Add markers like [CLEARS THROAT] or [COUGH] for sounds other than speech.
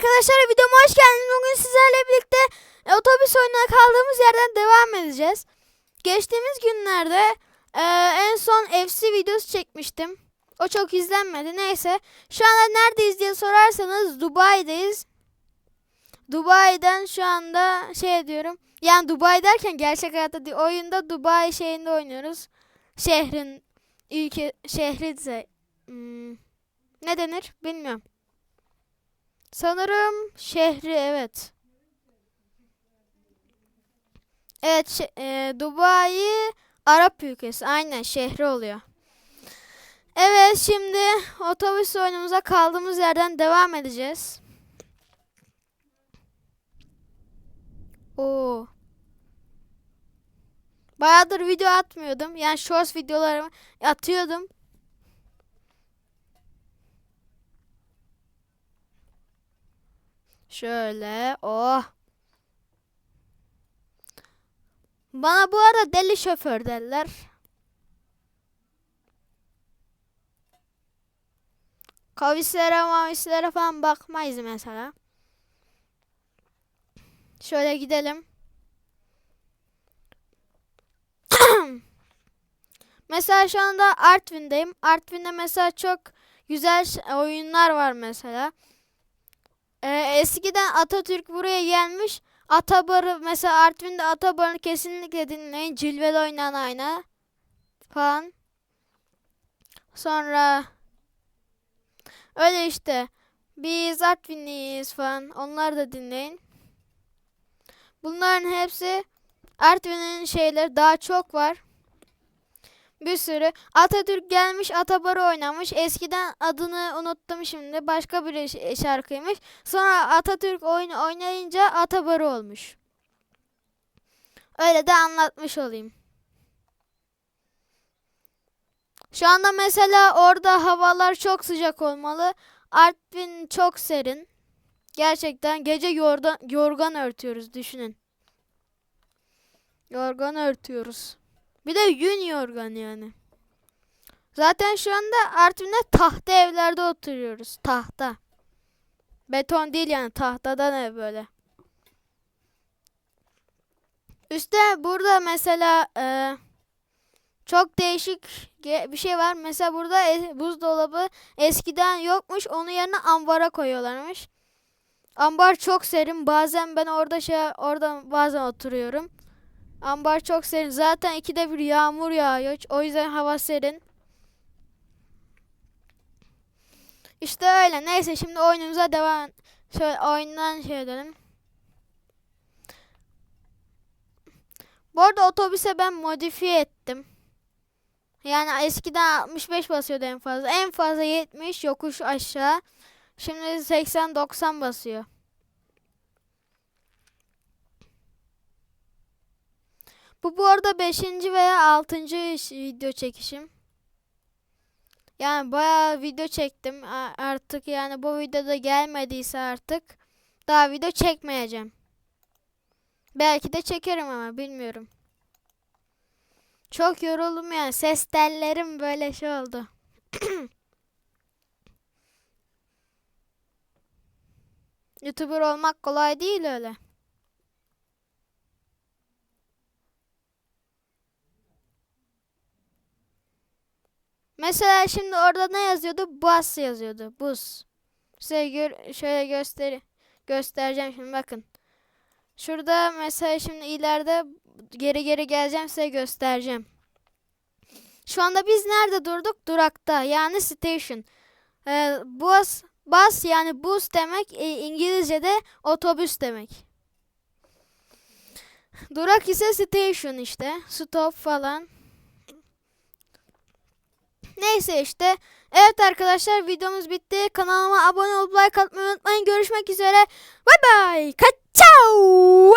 arkadaşlar videoma hoş geldiniz. Bugün sizlerle birlikte e, otobüs oyununa kaldığımız yerden devam edeceğiz. Geçtiğimiz günlerde e, en son FC videosu çekmiştim. O çok izlenmedi. Neyse. Şu anda neredeyiz diye sorarsanız Dubai'deyiz. Dubai'den şu anda şey diyorum. Yani Dubai derken gerçek hayatta değil. Oyunda Dubai şeyinde oynuyoruz. Şehrin ülke şehri hmm, ne denir bilmiyorum. Sanırım şehri evet. Evet e, Dubai Arap ülkesi aynen şehri oluyor. Evet şimdi otobüs oyunumuza kaldığımız yerden devam edeceğiz. Oo. Bayağıdır video atmıyordum. Yani shorts videolarımı atıyordum. Şöyle. Oh. Bana bu arada deli şoför derler. Kavislere mavislere falan bakmayız mesela. Şöyle gidelim. [COUGHS] mesela şu anda Artvin'deyim. Artvin'de mesela çok güzel oyunlar var mesela. Ee, eskiden Atatürk buraya gelmiş. Atabarı mesela Artvin'de Atabar'ı kesinlikle dinleyin. Cilveli oynanan ayna falan. Sonra öyle işte. Biz Artvinliyiz falan. Onları da dinleyin. Bunların hepsi Artvin'in şeyleri daha çok var. Bir sürü. Atatürk gelmiş Atabar'ı oynamış. Eskiden adını unuttum şimdi. Başka bir şarkıymış. Sonra Atatürk oyun oynayınca Atabar'ı olmuş. Öyle de anlatmış olayım. Şu anda mesela orada havalar çok sıcak olmalı. Artvin çok serin. Gerçekten gece yorgan, yorgan örtüyoruz düşünün. Yorgan örtüyoruz. Bir de yün yorgan yani. Zaten şu anda Artvin'de tahta evlerde oturuyoruz. Tahta. Beton değil yani tahtadan ev böyle. Üstte burada mesela e, çok değişik bir şey var. Mesela burada e- buzdolabı eskiden yokmuş. Onun yerine ambara koyuyorlarmış. Ambar çok serin. Bazen ben orada şey orada bazen oturuyorum. Ambar çok serin. Zaten ikide bir yağmur yağıyor. O yüzden hava serin. İşte öyle. Neyse şimdi oyunumuza devam. Şöyle oyundan şey edelim. Bu arada otobüse ben modifiye ettim. Yani eskiden 65 basıyordu en fazla. En fazla 70 yokuş aşağı. Şimdi 80-90 basıyor. Bu bu arada 5. veya 6. video çekişim. Yani bayağı video çektim. Artık yani bu videoda gelmediyse artık daha video çekmeyeceğim. Belki de çekerim ama bilmiyorum. Çok yoruldum yani. Ses tellerim böyle şey oldu. [CLEARS THROAT] YouTuber olmak kolay değil öyle. Mesela şimdi orada ne yazıyordu? Bus yazıyordu. Bus. Size gör, şöyle göster göstereceğim şimdi bakın. Şurada mesela şimdi ileride geri geri geleceğim size göstereceğim. Şu anda biz nerede durduk? Durakta yani station. Ee, bus, bus yani bus demek e, İngilizce'de otobüs demek. Durak ise station işte. Stop falan. Neyse işte. Evet arkadaşlar videomuz bitti. Kanalıma abone olup like atmayı unutmayın. Görüşmek üzere. Bay bay. Kaçao.